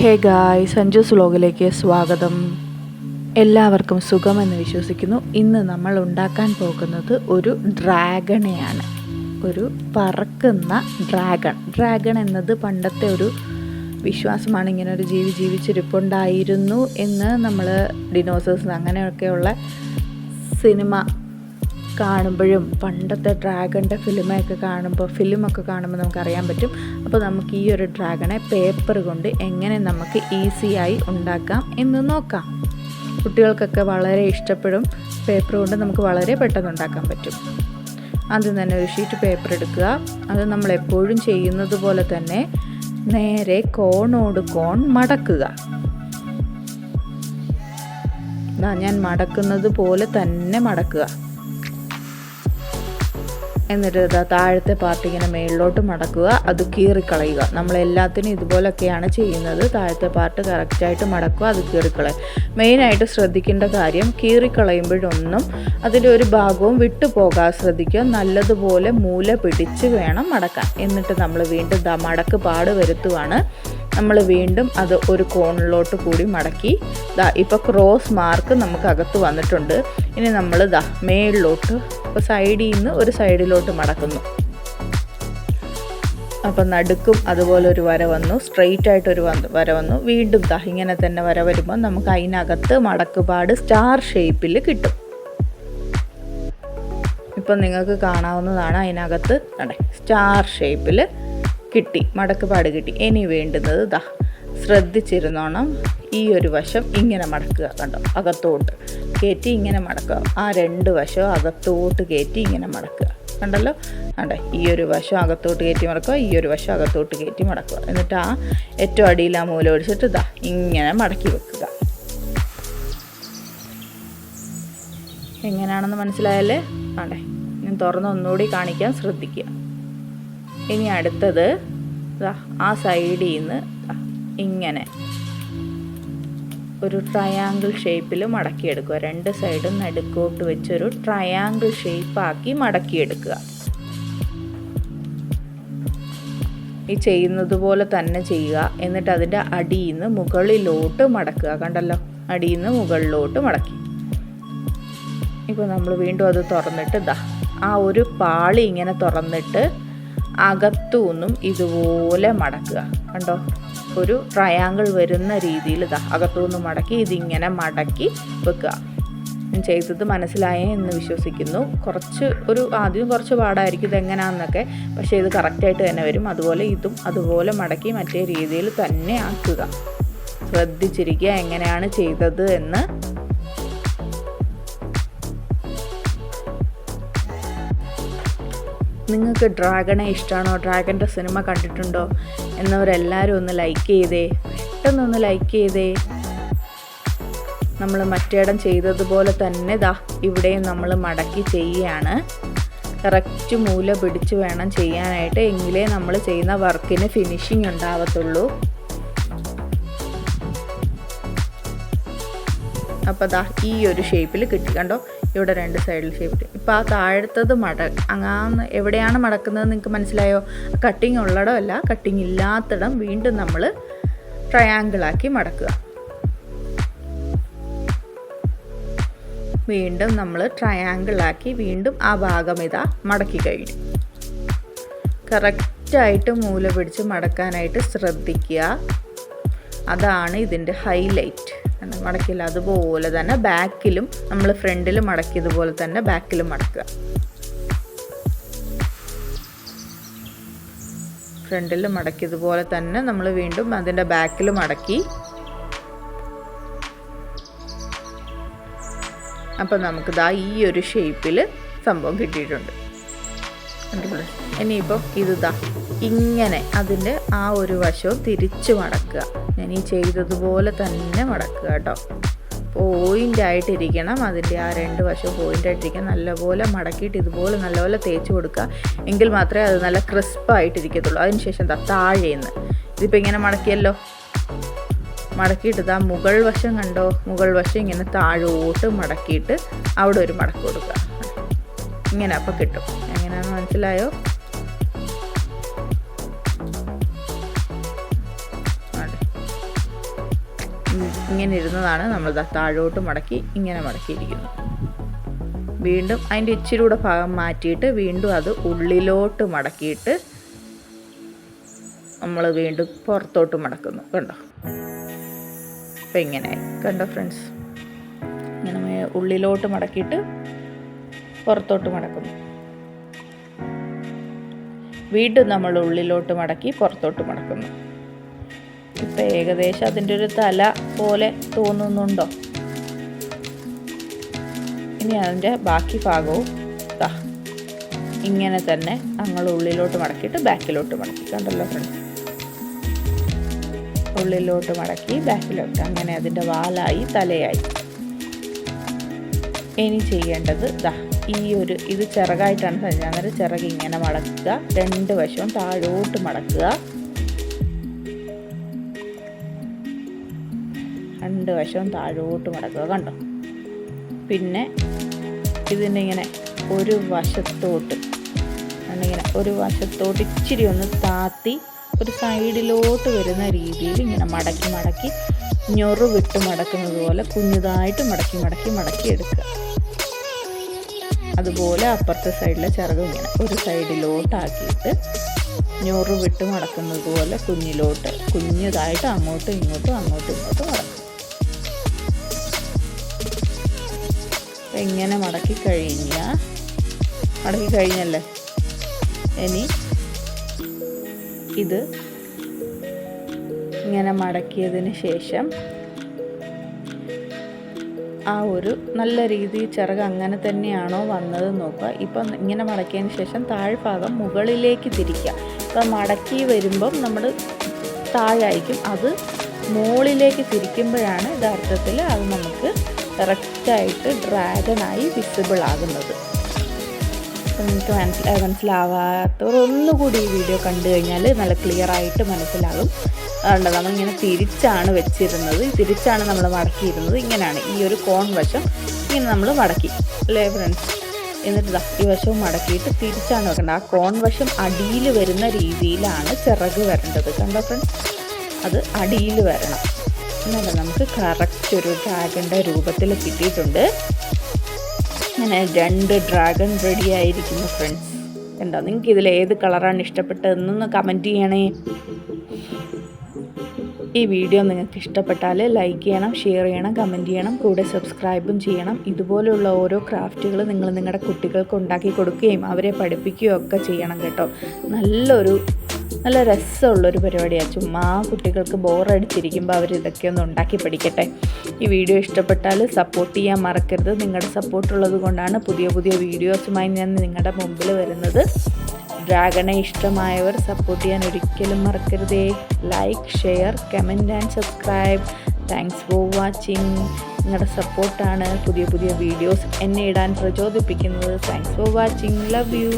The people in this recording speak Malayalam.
ഹേ ഗായ് സഞ്ജുസ് വ്ലോഗിലേക്ക് സ്വാഗതം. എല്ലാവർക്കും സുഖമെന്ന് വിശ്വസിക്കുന്നു. ഇന്ന് നമ്മൾ ഉണ്ടാക്കാൻ പോകുന്നത് ഒരു ഡ്രാഗണെയാണ്. ഒരു പറക്കുന്ന ഡ്രാഗൺ. ഡ്രാഗൺ എന്നത് പണ്ടത്തെ ഒരു വിശ്വാസമാണ്. ഇങ്ങനെ ഒരു ജീവി ജീവിച്ചിരിപ്പുണ്ടായിരുന്നു എന്ന് നമ്മൾ ഡിനോസേഴ്സ് അങ്ങനെയൊക്കെയുള്ള സിനിമ കാണുമ്പോഴും പണ്ടത്തെ ഡ്രാഗണിന്റെ ഫിലിമൊക്കെ കാണുമ്പോൾ ഫിലിമൊക്കെ കാണുമ്പോൾ നമുക്കറിയാൻ പറ്റും. അപ്പോൾ നമുക്ക് ഈ ഒരു ഡ്രാഗണെ പേപ്പർ കൊണ്ട് എങ്ങനെ നമുക്ക് ഈസിയായി ഉണ്ടാക്കാം എന്ന് നോക്കാം. കുട്ടികൾക്കൊക്കെ വളരെ ഇഷ്ടപ്പെടും. പേപ്പർ കൊണ്ട് നമുക്ക് വളരെ പെട്ടെന്ന് ഉണ്ടാക്കാൻ പറ്റും. ആദ്യം തന്നെ ഒരു ഷീറ്റ് പേപ്പർ എടുക്കുക. അത് നമ്മൾ എപ്പോഴും ചെയ്യുന്നത് പോലെ തന്നെ നേരെ കോണോട് കോൺ മടക്കുക. ഞാൻ മടക്കുന്നത് പോലെ തന്നെ മടക്കുക. എന്നിട്ട് താഴത്തെ പാർട്ട് ഇങ്ങനെ മേളിലോട്ട് മടക്കുക. അത് കീറിക്കളയുക. നമ്മൾ എല്ലാത്തിനും ഇതുപോലൊക്കെയാണ് ചെയ്യുന്നത്. താഴത്തെ പാർട്ട് കറക്റ്റായിട്ട് മടക്കുക അത് കീറിക്കളയുക മെയിനായിട്ട് ശ്രദ്ധിക്കേണ്ട കാര്യം കീറിക്കളയുമ്പോഴൊന്നും അതിന്റെ ഒരു ഭാഗവും വിട്ടുപോകാൻ ശ്രദ്ധിക്കുക. നല്ലതുപോലെ മൂല പിടിച്ച് വേണം മടക്കാൻ. എന്നിട്ട് നമ്മൾ വീണ്ടും ദാ മടക്ക് പാട് വരുത്തുവാണ്. നമ്മൾ വീണ്ടും അത് ഒരു കോണിലോട്ട് കൂടി മടക്കി. ഇപ്പോൾ ക്രോസ് മാർക്ക് നമുക്ക് അകത്ത് വന്നിട്ടുണ്ട്. ഇനി നമ്മൾ ഇതാ മേളിലോട്ട് ഇപ്പോൾ സൈഡിൽ നിന്ന് ഒരു സൈഡിലോട്ട് മടക്കുന്നു. അപ്പം നടുക്കും അതുപോലെ ഒരു വര വന്നു സ്ട്രെയിറ്റ് ആയിട്ടൊരു വര വന്നു. വീണ്ടും ദാ ഇങ്ങനെ തന്നെ വര വരുമ്പോൾ നമുക്ക് അതിനകത്ത് മടക്കുപാട് സ്റ്റാർ ഷേപ്പിൽ കിട്ടും. ഇപ്പം നിങ്ങൾക്ക് കാണാവുന്നതാണ് അതിനകത്ത് അതെ സ്റ്റാർ ഷേപ്പിൽ കിട്ടി മടക്കുപാട് കിട്ടി. ഇനി വേണ്ടുന്നത് ദാ ശ്രദ്ധിച്ചിരുന്നോണം. ഈ ഒരു വശം ഇങ്ങനെ മടക്കുക കണ്ടോ? അകത്തോട്ട് കയറ്റി ഇങ്ങനെ മടക്കുക. ആ രണ്ട് വശവും അകത്തോട്ട് കയറ്റി ഇങ്ങനെ മടക്കുക. കണ്ടല്ലോ? കണ്ട? ഈ ഒരു വശം അകത്തോട്ട് കയറ്റി മടക്കുക ഈ ഒരു വശം അകത്തോട്ട് കയറ്റി മടക്കുക. എന്നിട്ട് ആ ഏറ്റവും അടിയിൽ ആ മൂല ഒടിച്ചിട്ട് ഇതാ ഇങ്ങനെ മടക്കി വെക്കുക. എങ്ങനെയാണെന്ന് മനസ്സിലായല്ലേ? ആണ്ടേ ഞാൻ തുറന്ന് ഒന്നുകൂടി കാണിക്കാൻ ശ്രദ്ധിക്കുക. ഇനി അടുത്തത് ആ സൈഡിൽ നിന്ന് ഇങ്ങനെ ഒരു ട്രയാങ്കിൾ ഷേപ്പിൽ മടക്കിയെടുക്കുക. രണ്ട് സൈഡും നടുക്കോട്ട് വെച്ചൊരു ട്രയാങ്കിൾ ഷേപ്പാക്കി മടക്കിയെടുക്കുക. ഈ ചെയ്യുന്നത് പോലെ തന്നെ ചെയ്യുക. എന്നിട്ട് അതിന്റെ അടിയിൽ നിന്ന് മുകളിലോട്ട് മടക്കുക. കണ്ടല്ലോ? അടിയിൽ നിന്ന് മുകളിലോട്ട് മടക്കി. ഇപ്പോൾ നമ്മൾ വീണ്ടും അത് തുറന്നിട്ട് ദാ ആ ഒരു പാളി ഇങ്ങനെ തുറന്നിട്ട് അകത്തുനിന്നും ഇതുപോലെ മടക്കുക. കണ്ടോ? ഒരു ട്രയാങ്കിൾ വരുന്ന രീതിയിൽ ഇതാ അകത്തുനിന്ന് മടക്കി ഇതിങ്ങനെ മടക്കി വെക്കുക. ചെയ്തത് മനസ്സിലായേ എന്ന് വിശ്വസിക്കുന്നു. കുറച്ച് ഒരു ആദ്യം കുറച്ച് പാടായിരിക്കും ഇതെങ്ങനെയാണെന്നൊക്കെ പക്ഷേ ഇത് കറക്റ്റായിട്ട് തന്നെ വരും. അതുപോലെ ഇതും അതുപോലെ മടക്കി മറ്റേ രീതിയിൽ തന്നെ ആക്കുക. ശ്രദ്ധിച്ചിരിക്കുക എങ്ങനെയാണ് ചെയ്തത് എന്ന്. നിങ്ങൾക്ക് ഡ്രാഗണെ ഇഷ്ടമാണോ ഡ്രാഗന്റെ സിനിമ കണ്ടിട്ടുണ്ടോ? എന്നവരെല്ലാവരും ഒന്ന് ലൈക്ക് ചെയ്തേ. പെട്ടെന്നൊന്ന് ലൈക്ക് ചെയ്തേ. നമ്മൾ മറ്റേടം ചെയ്തതുപോലെ തന്നെ ദാ ഇവിടെയും നമ്മൾ മടക്കി ചെയ്യുകയാണ് കറക്റ്റ് മൂല പിടിച്ച് വേണം ചെയ്യാനായിട്ട്. എങ്കിലേ നമ്മൾ ചെയ്യുന്ന വർക്കിന് ഫിനിഷിംഗ് ഉണ്ടാവത്തുള്ളൂ. അപ്പോൾ ദാ ഈ ഒരു ഷേപ്പിൽ കിട്ടി. കണ്ടോ? ഇവിടെ രണ്ട് സൈഡിൽ ഷേപ്പ് ഇപ്പോൾ ആ താഴത്തത് മട അങ്ങാന്ന് എവിടെയാണ് മടക്കുന്നത് നിങ്ങൾക്ക് മനസ്സിലായോ? കട്ടിങ് ഉള്ളിടമല്ല കട്ടിങ് ഇല്ലാത്തിടം വീണ്ടും നമ്മൾ ട്രയാങ്കിളാക്കി മടക്കുക. വീണ്ടും നമ്മൾ ട്രയാങ്കിളാക്കി വീണ്ടും ആ ഭാഗം ഇതാ മടക്കി കഴിഞ്ഞു. കറക്റ്റായിട്ട് മൂല പിടിച്ച് മടക്കാനായിട്ട് ശ്രദ്ധിക്കുക. അതാണ് ഇതിന്റെ ഹൈലൈറ്റ് മടക്കില്ല. അതുപോലെ തന്നെ ബാക്കിലും നമ്മൾ ഫ്രണ്ടിൽ മടക്കിയതുപോലെ തന്നെ ബാക്കിലും മടക്കുക. ഫ്രണ്ടിൽ മടക്കിയതുപോലെ തന്നെ നമ്മൾ വീണ്ടും അതിന്റെ ബാക്കിൽ മടക്കി. അപ്പം നമുക്ക് ദാ ഈ ഒരു ഷേപ്പിൽ സംഭവം കിട്ടിയിട്ടുണ്ട്. ഇനിയിപ്പം ഇത് ദാ ഇങ്ങനെ അതിന്റെ ആ ഒരു വശവും തിരിച്ച് മടക്കുക. ഞാൻ ഈ ചെയ്തതുപോലെ തന്നെ മടക്കുക കേട്ടോ. പോയിന്റ് ആയിട്ടിരിക്കണം അതിന്റെ ആ രണ്ട് വശവും പോയിന്റ് ആയിട്ടിരിക്കണം നല്ലപോലെ മടക്കിയിട്ട് ഇതുപോലെ നല്ലപോലെ തേച്ച് കൊടുക്കുക. എങ്കിൽ മാത്രമേ അത് നല്ല ക്രിസ്പായിട്ടിരിക്കത്തുള്ളൂ. അതിനുശേഷം എന്താ? താഴേന്ന്. ഇതിപ്പോൾ ഇങ്ങനെ മടക്കിയല്ലോ. മടക്കിയിട്ട് ഇതാ മുകൾ വശം കണ്ടോ? മുകൾ വശം ഇങ്ങനെ താഴോട്ട് മടക്കിയിട്ട് അവിടെ ഒരു മടക്ക് കൊടുക്കുക. ഇങ്ങനെ അപ്പോൾ കിട്ടും. എങ്ങനെയാണെന്ന് മനസ്സിലായോ? ഇങ്ങനെ ഇരുന്നതാണ് നമ്മൾ താഴോട്ട് മടക്കി ഇങ്ങനെ മടക്കിയിരിക്കുന്നു വീണ്ടും അതിന്റെ ഇച്ചിരി കൂടെ ഭാഗം മാറ്റിയിട്ട് വീണ്ടും അത് ഉള്ളിലോട്ട് മടക്കിയിട്ട് നമ്മൾ വീണ്ടും പുറത്തോട്ട് മടക്കുന്നു. കണ്ടോ? അപ്പം ഇങ്ങനെ കണ്ടോ ഫ്രണ്ട്സ്? ഇങ്ങനെ ഉള്ളിലോട്ട് മടക്കിയിട്ട് പുറത്തോട്ട് മടക്കുന്നു. വീണ്ടും നമ്മൾ ഉള്ളിലോട്ട് മടക്കി പുറത്തോട്ട് മടക്കുന്നു. ഇപ്പം ഏകദേശം അതിന്റെ ഒരു തല പോലെ തോന്നുന്നുണ്ടോ? ഇനി അതിന്റെ ബാക്കി ഭാഗവും ദാ ഇങ്ങനെ തന്നെ ഞങ്ങൾ ഉള്ളിലോട്ട് മടക്കിയിട്ട് ബാക്കിലോട്ട് മടക്കി. കണ്ടല്ലോ ഫ്രണ്ട്സ് ഉള്ളിലോട്ട് മടക്കി ബാക്കിലോട്ട് അങ്ങനെ അതിന്റെ വാലായി തലയായി. ഇനി ചെയ്യേണ്ടത് ദാ ഈ ഒരു ഇത് ചിറകായിട്ടാണ് സഞ്ചാരം ചിറക് ഇങ്ങനെ മടക്കുക രണ്ട് വശവും താഴോട്ട് മടക്കുക. രണ്ട് വശവും താഴോട്ട് മടക്കുക കണ്ടോ? പിന്നെ ഇതിന്റെ ഇങ്ങനെ ഒരു വശത്തോട്ട് ഇങ്ങനെ ഒരു വശത്തോട്ട് ഇച്ചിരി ഒന്ന് താത്തി ഒരു സൈഡിലോട്ട് വരുന്ന രീതിയിൽ ഇങ്ങനെ മടക്കി മടക്കി ഞൊറു വിട്ട് മടക്കുന്നത് പോലെ കുഞ്ഞതായിട്ട് മടക്കി മടക്കി മടക്കി എടുക്കുക. അതുപോലെ അപ്പുറത്തെ സൈഡിലെ ചിറകും ഇങ്ങനെ ഒരു സൈഡിലോട്ടാക്കിയിട്ട് ഞൊറു വിട്ട് മടക്കുന്നത് പോലെ കുഞ്ഞിലോട്ട് കുഞ്ഞുതായിട്ട് അങ്ങോട്ടും ഇങ്ങോട്ടും അങ്ങോട്ടും ഇങ്ങോട്ടും മടക്കും അപ്പം ഇങ്ങനെ മടക്കി കഴിഞ്ഞാൽ മടക്കി കഴിഞ്ഞല്ലേ? ഇനി ഇത് ഇങ്ങനെ മടക്കിയതിന് ശേഷം ആ ഒരു നല്ല രീതിയിൽ ചിറക് അങ്ങനെ തന്നെയാണോ വന്നത് നോക്കുക. ഇപ്പം ഇങ്ങനെ മടക്കിയതിന് ശേഷം താഴ്ഭാഗം മുകളിലേക്ക് തിരിക്കുക. ഇപ്പം മടക്കി വരുമ്പം നമ്മൾ താഴായിരിക്കും അത് മുകളിലേക്ക് തിരിക്കുമ്പോഴാണ് യഥാർത്ഥത്തിൽ അത് നമുക്ക് കറക്റ്റായിട്ട് ഡ്രാഗണായി വിസിബിൾ ആകുന്നത്. നിങ്ങൾക്ക് മനസ്സിലാ മനസ്സിലാവാത്തവർ ഒന്നുകൂടി ഈ വീഡിയോ കണ്ടു കഴിഞ്ഞാൽ നല്ല ക്ലിയർ ആയിട്ട് മനസ്സിലാകും. അതുകൊണ്ട് നമ്മളിങ്ങനെ തിരിച്ചാണ് വെച്ചിരുന്നത്. തിരിച്ചാണ് നമ്മൾ മടക്കിയിരുന്നത്. ഇങ്ങനെയാണ് ഈ ഒരു കോൺ വശം ഇങ്ങനെ നമ്മൾ മടക്കി. അല്ലേ ഫ്രണ്ട്സ്? എന്നിട്ട് ഈ വശവും മടക്കിയിട്ട് തിരിച്ചാണ് വെക്കേണ്ടത്. ആ കോൺ വശം അടിയിൽ വരുന്ന രീതിയിലാണ് ചിറക് വരേണ്ടത്. കണ്ടോ ഫ്രണ്ട്സ്? അത് അടിയിൽ വരണം. എന്നാലും നമുക്ക് കറക്റ്റ് ഒരു ഡ്രാഗന്റെ രൂപത്തിൽ കിട്ടിയിട്ടുണ്ട്. അങ്ങനെ രണ്ട് ഡ്രാഗൺ റെഡി ആയിരിക്കുന്നു ഫ്രണ്ട്സ് എന്താ നിങ്ങൾക്ക് ഇതിൽ ഏത് കളറാണ് ഇഷ്ടപ്പെട്ടതെന്നൊന്ന് കമന്റ് ചെയ്യണേ. ഈ വീഡിയോ നിങ്ങൾക്ക് ഇഷ്ടപ്പെട്ടാൽ ലൈക്ക് ചെയ്യണം ഷെയർ ചെയ്യണം കമന്റ് ചെയ്യണം കൂടെ സബ്സ്ക്രൈബും ചെയ്യണം. ഇതുപോലെയുള്ള ഓരോ ക്രാഫ്റ്റുകൾ നിങ്ങൾ നിങ്ങളുടെ കുട്ടികൾക്ക് ഉണ്ടാക്കി കൊടുക്കുകയും അവരെ പഠിപ്പിക്കുകയും ഒക്കെ ചെയ്യണം കേട്ടോ. നല്ലൊരു നല്ല രസമുള്ളൊരു പരിപാടിയാണ് ചുമ്മാ കുട്ടികൾക്ക് ബോറടിച്ചിരിക്കുമ്പോൾ അവർ ഇതൊക്കെ ഒന്ന് ഉണ്ടാക്കി പഠിക്കട്ടെ. ഈ വീഡിയോ ഇഷ്ടപ്പെട്ടാൽ സപ്പോർട്ട് ചെയ്യാൻ മറക്കരുത്. നിങ്ങളുടെ സപ്പോർട്ട് ഉള്ളത് കൊണ്ടാണ് പുതിയ പുതിയ വീഡിയോസുമായി ഞാൻ നിങ്ങളുടെ മുമ്പിൽ വരുന്നത്. ഡ്രാഗണെ ഇഷ്ടമായവർ സപ്പോർട്ട് ചെയ്യാൻ ഒരിക്കലും മറക്കരുതേ. Like share comment and subscribe thanks for watching നിങ്ങളുടെ സപ്പോർട്ടാണ് പുതിയ പുതിയ വീഡിയോസ് എന്നെ ഇടാൻ പ്രചോദിപ്പിക്കുന്നത്. Thanks for watching love you